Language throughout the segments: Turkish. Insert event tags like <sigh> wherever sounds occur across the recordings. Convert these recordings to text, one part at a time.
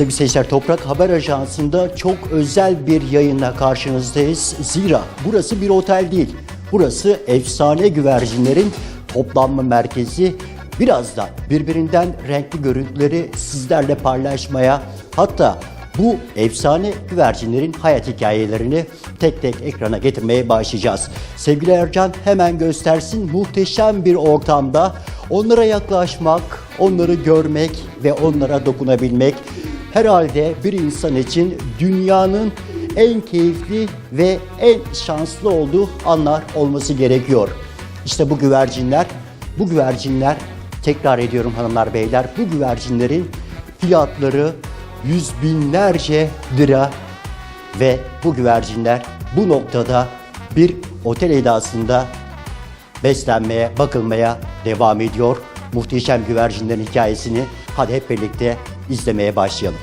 Sevgili seyirciler Toprak Haber Ajansı'nda çok özel bir yayınla karşınızdayız. Zira burası bir otel değil. Burası efsane güvercinlerin toplanma merkezi. Biraz da birbirinden renkli görüntüleri sizlerle paylaşmaya hatta bu efsane güvercinlerin hayat hikayelerini tek tek ekrana getirmeye başlayacağız. Sevgili Ercan hemen göstersin muhteşem bir ortamda onlara yaklaşmak, onları görmek ve onlara dokunabilmek herhalde bir insan için dünyanın en keyifli ve en şanslı olduğu anlar olması gerekiyor. İşte bu güvercinler, bu güvercinler tekrar ediyorum hanımlar beyler bu güvercinlerin fiyatları yüz binlerce lira ve bu güvercinler bu noktada bir otel edasında beslenmeye, bakılmaya devam ediyor. Muhteşem güvercinlerin hikayesini hadi hep birlikte izlemeye başlayalım.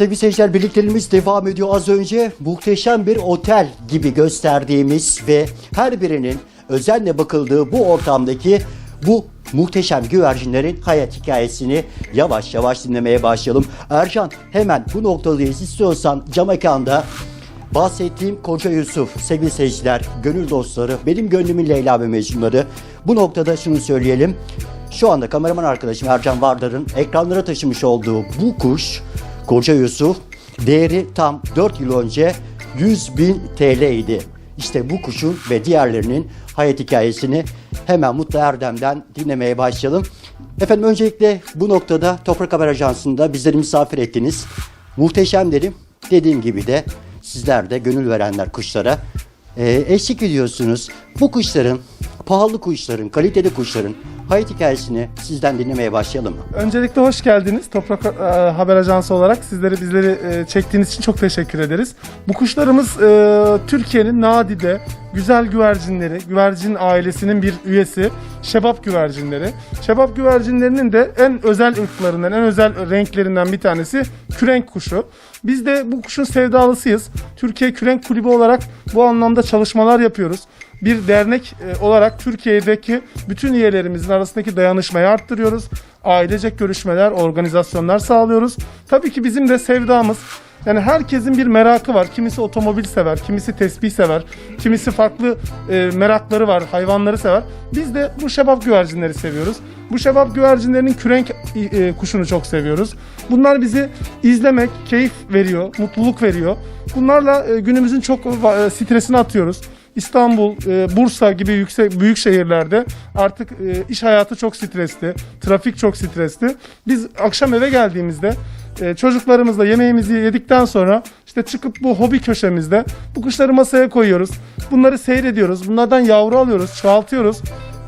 Sevgili seyirciler birlikteliğimiz devam ediyor. Az önce muhteşem bir otel gibi gösterdiğimiz ve her birinin özenle bakıldığı bu ortamdaki bu muhteşem güvercinlerin hayat hikayesini yavaş yavaş dinlemeye başlayalım. Ercan hemen bu noktadayız. İstiyorsan Cam bahsettiğim Koca Yusuf, sevgili seyirciler, gönül dostları, benim gönlümün Leyla ve Mecnunları. Bu noktada şunu söyleyelim. Şu anda kameraman arkadaşım Ercan Vardar'ın ekranlara taşımış olduğu bu kuş Koca Yusuf değeri tam 4 yıl önce 100 bin TL idi. İşte bu kuşun ve diğerlerinin hayat hikayesini hemen Mutlu Erdem'den dinlemeye başlayalım. Efendim öncelikle bu noktada Toprak Haber Ajansı'nda bizleri misafir ettiniz. Muhteşem derim. Dediğim gibi de sizler de gönül verenler kuşlara e, eşlik ediyorsunuz. Bu kuşların, pahalı kuşların, kaliteli kuşların hayat hikayesini sizden dinlemeye başlayalım? Öncelikle hoş geldiniz. Toprak e, Haber Ajansı olarak sizleri bizleri e, çektiğiniz için çok teşekkür ederiz. Bu kuşlarımız e, Türkiye'nin nadide güzel güvercinleri, güvercin ailesinin bir üyesi şebap güvercinleri. Şebap güvercinlerinin de en özel ırklarından, en özel renklerinden bir tanesi kürenk kuşu. Biz de bu kuşun sevdalısıyız. Türkiye Kürenk Kulübü olarak bu anlamda çalışmalar yapıyoruz bir dernek e, olarak Türkiye'deki bütün üyelerimizin arasındaki dayanışmayı arttırıyoruz. Ailecek görüşmeler, organizasyonlar sağlıyoruz. Tabii ki bizim de sevdamız yani herkesin bir merakı var. Kimisi otomobil sever, kimisi tesbih sever, kimisi farklı e, merakları var, hayvanları sever. Biz de bu şebap güvercinleri seviyoruz. Bu şebap güvercinlerinin kürenk e, kuşunu çok seviyoruz. Bunlar bizi izlemek keyif veriyor, mutluluk veriyor. Bunlarla e, günümüzün çok e, stresini atıyoruz. İstanbul, e, Bursa gibi yüksek büyük şehirlerde artık e, iş hayatı çok stresli, trafik çok stresli. Biz akşam eve geldiğimizde e, çocuklarımızla yemeğimizi yedikten sonra işte çıkıp bu hobi köşemizde bu kuşları masaya koyuyoruz. Bunları seyrediyoruz. Bunlardan yavru alıyoruz, çoğaltıyoruz.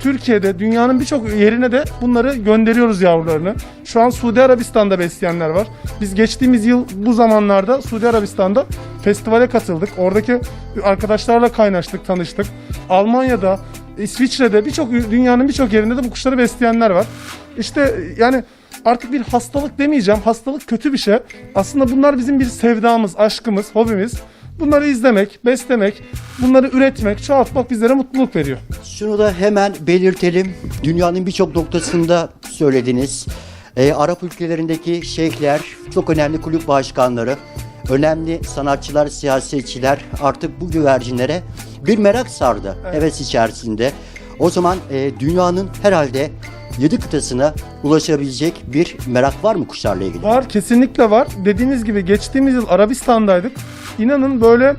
Türkiye'de dünyanın birçok yerine de bunları gönderiyoruz yavrularını. Şu an Suudi Arabistan'da besleyenler var. Biz geçtiğimiz yıl bu zamanlarda Suudi Arabistan'da festivale katıldık. Oradaki arkadaşlarla kaynaştık, tanıştık. Almanya'da, İsviçre'de birçok dünyanın birçok yerinde de bu kuşları besleyenler var. İşte yani artık bir hastalık demeyeceğim. Hastalık kötü bir şey. Aslında bunlar bizim bir sevdamız, aşkımız, hobimiz. Bunları izlemek, beslemek, bunları üretmek, çoğaltmak bizlere mutluluk veriyor. Şunu da hemen belirtelim. Dünyanın birçok noktasında söylediniz. Ee, Arap ülkelerindeki şeyhler, çok önemli kulüp başkanları, önemli sanatçılar, siyasetçiler artık bu güvercinlere bir merak sardı heves içerisinde. O zaman e, dünyanın herhalde 7 kıtasına ulaşabilecek bir merak var mı kuşlarla ilgili? Var, kesinlikle var. Dediğiniz gibi geçtiğimiz yıl Arabistan'daydık. İnanın böyle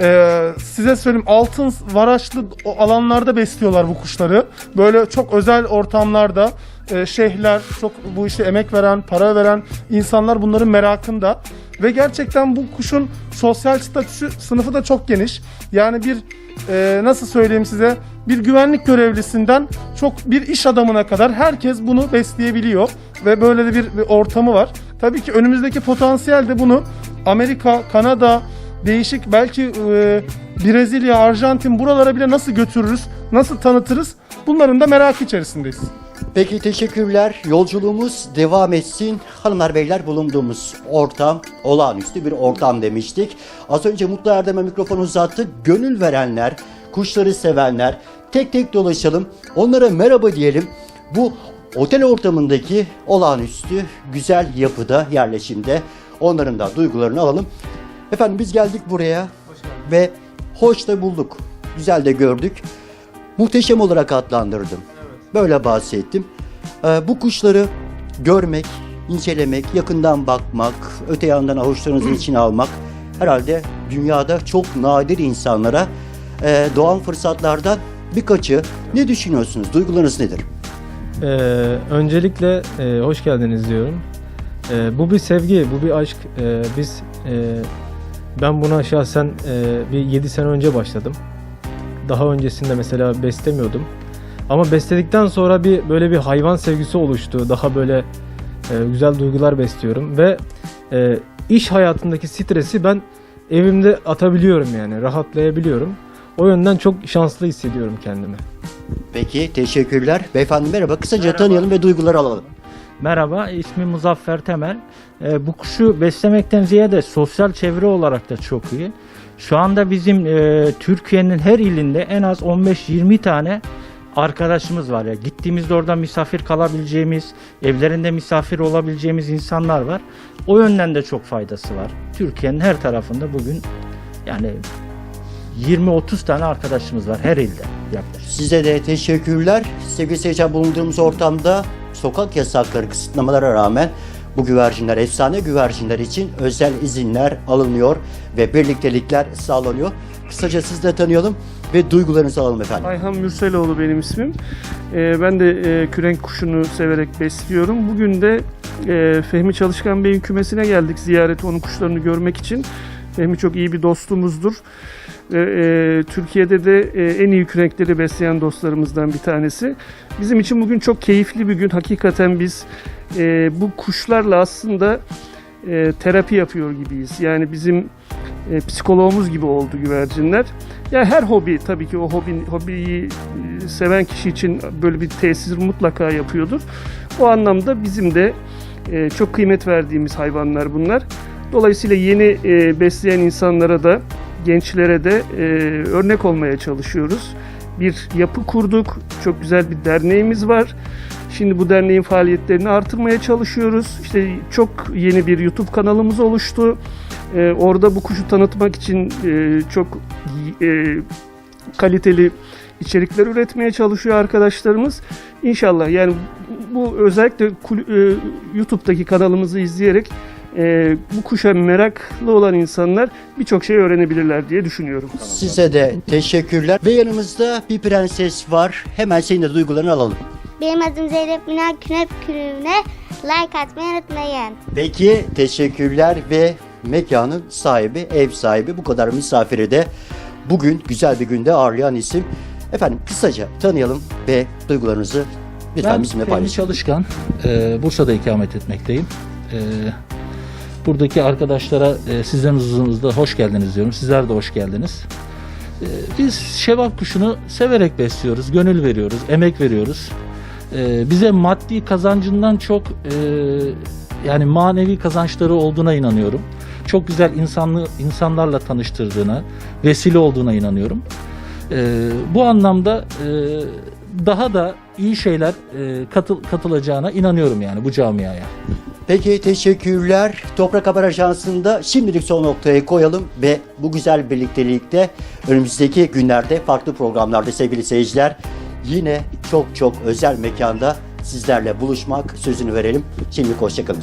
e, size söyleyeyim altın varaçlı alanlarda besliyorlar bu kuşları. Böyle çok özel ortamlarda e, şeyhler, çok bu işe emek veren, para veren insanlar bunların merakında. Ve gerçekten bu kuşun sosyal statüsü sınıfı da çok geniş. Yani bir e, nasıl söyleyeyim size bir güvenlik görevlisinden çok bir iş adamına kadar herkes bunu besleyebiliyor ve böyle de bir, bir ortamı var. Tabii ki önümüzdeki potansiyel de bunu Amerika, Kanada, değişik belki e, Brezilya, Arjantin buralara bile nasıl götürürüz, nasıl tanıtırız bunların da merakı içerisindeyiz. Peki teşekkürler. Yolculuğumuz devam etsin. Hanımlar beyler bulunduğumuz ortam olağanüstü bir ortam demiştik. Az önce Mutlu Erdem'e mikrofonu uzattık. Gönül verenler, kuşları sevenler tek tek dolaşalım. Onlara merhaba diyelim. Bu otel ortamındaki olağanüstü güzel yapıda, yerleşimde onların da duygularını alalım. Efendim biz geldik buraya ve hoş da bulduk. Güzel de gördük. Muhteşem olarak adlandırdım. Böyle bahsettim. Ee, bu kuşları görmek, incelemek, yakından bakmak, öte yandan avuçlarınızın <clears throat> içine almak herhalde dünyada çok nadir insanlara e, doğan fırsatlardan birkaçı. Ne düşünüyorsunuz? Duygularınız nedir? Ee, öncelikle e, hoş geldiniz diyorum. Ee, bu bir sevgi, bu bir aşk. Ee, biz e, ben buna şahsen e, bir 7 sene önce başladım. Daha öncesinde mesela beslemiyordum. Ama besledikten sonra bir böyle bir hayvan sevgisi oluştu. Daha böyle e, güzel duygular besliyorum ve e, iş hayatındaki stresi ben evimde atabiliyorum yani rahatlayabiliyorum. O yönden çok şanslı hissediyorum kendimi. Peki teşekkürler. Beyefendi merhaba. Kısaca Merhaba. tanıyalım ve duyguları alalım. Merhaba, ismim Muzaffer Temel. Ee, bu kuşu beslemekten ziyade sosyal çevre olarak da çok iyi. Şu anda bizim e, Türkiye'nin her ilinde en az 15-20 tane arkadaşımız var ya. Gittiğimizde orada misafir kalabileceğimiz, evlerinde misafir olabileceğimiz insanlar var. O yönden de çok faydası var. Türkiye'nin her tarafında bugün yani 20-30 tane arkadaşımız var her ilde yaklaşık. Size de teşekkürler. Sevgili seyirciler bulunduğumuz ortamda sokak yasakları, kısıtlamalara rağmen bu güvercinler, efsane güvercinler için özel izinler alınıyor ve birliktelikler sağlanıyor. Kısaca siz de tanıyalım ve duygularınızı alalım efendim. Ayhan Mürseloğlu benim ismim. Ee, ben de e, kürenk kuşunu severek besliyorum. Bugün de e, Fehmi Çalışkan Bey'in kümesine geldik ziyaret onun kuşlarını görmek için. Fehmi çok iyi bir dostumuzdur. Ve, e, Türkiye'de de e, en iyi kürenkleri besleyen dostlarımızdan bir tanesi. Bizim için bugün çok keyifli bir gün. Hakikaten biz e, bu kuşlarla aslında e, terapi yapıyor gibiyiz. Yani bizim e, psikologumuz gibi oldu güvercinler. Ya her hobi tabii ki o hobi, hobiyi e, seven kişi için böyle bir tesir mutlaka yapıyordur. O anlamda bizim de e, çok kıymet verdiğimiz hayvanlar bunlar. Dolayısıyla yeni e, besleyen insanlara da gençlere de e, örnek olmaya çalışıyoruz. Bir yapı kurduk. Çok güzel bir derneğimiz var. Şimdi bu derneğin faaliyetlerini artırmaya çalışıyoruz. İşte çok yeni bir YouTube kanalımız oluştu. Ee, orada bu kuşu tanıtmak için e, çok e, kaliteli içerikler üretmeye çalışıyor arkadaşlarımız. İnşallah yani bu özellikle e, YouTube'daki kanalımızı izleyerek e, bu kuşa meraklı olan insanlar birçok şey öğrenebilirler diye düşünüyorum. Size de teşekkürler. Ve yanımızda bir prenses var. Hemen senin de duygularını alalım. Benim adım Zeynep Minak Künep Kürüğüne like atmayı unutmayın. Peki teşekkürler ve mekanın sahibi, ev sahibi bu kadar misafiri de bugün güzel bir günde ağırlayan isim. Efendim kısaca tanıyalım ve duygularınızı lütfen Ben bizimle Fehmi paylaşın. Çalışkan, e, Bursa'da ikamet etmekteyim. E, buradaki arkadaşlara e, sizlerin huzurunuzda hoş geldiniz diyorum. Sizler de hoş geldiniz. E, biz şevap kuşunu severek besliyoruz, gönül veriyoruz, emek veriyoruz. E, bize maddi kazancından çok e, yani manevi kazançları olduğuna inanıyorum. Çok güzel insanlı insanlarla tanıştırdığına, vesile olduğuna inanıyorum. E, bu anlamda e, daha da iyi şeyler e, katıl, katılacağına inanıyorum yani bu camiaya. Peki teşekkürler. Toprak Haber Ajansı'nda şimdilik son noktayı koyalım ve bu güzel birliktelikte önümüzdeki günlerde farklı programlarda sevgili seyirciler yine çok çok özel mekanda sizlerle buluşmak sözünü verelim. Şimdilik hoşçakalın.